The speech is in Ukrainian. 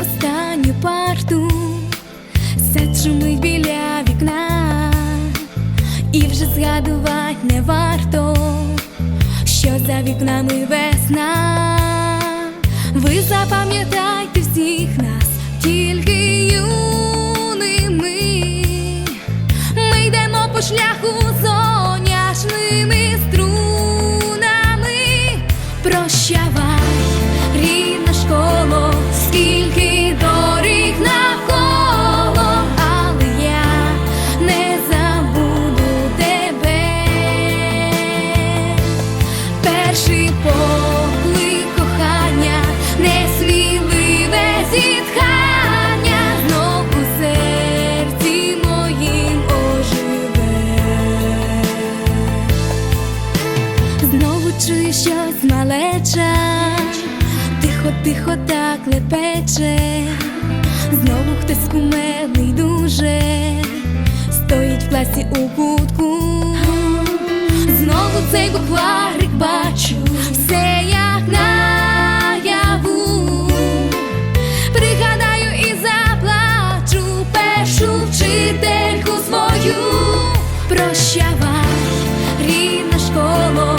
останню парту, шумить біля вікна, і вже згадувати не варто, що за вікнами весна. Ви запам'ятайте всіх нас, тільки юними. Ми йдемо по шляху щось тихо, тихо так лепече, знову хтось кумедний дуже, стоїть в класі у кутку, знову цей букварик бачу, все як наяву. Пригадаю і заплачу. Першу вчительку свою. Прощавай, рідна школо,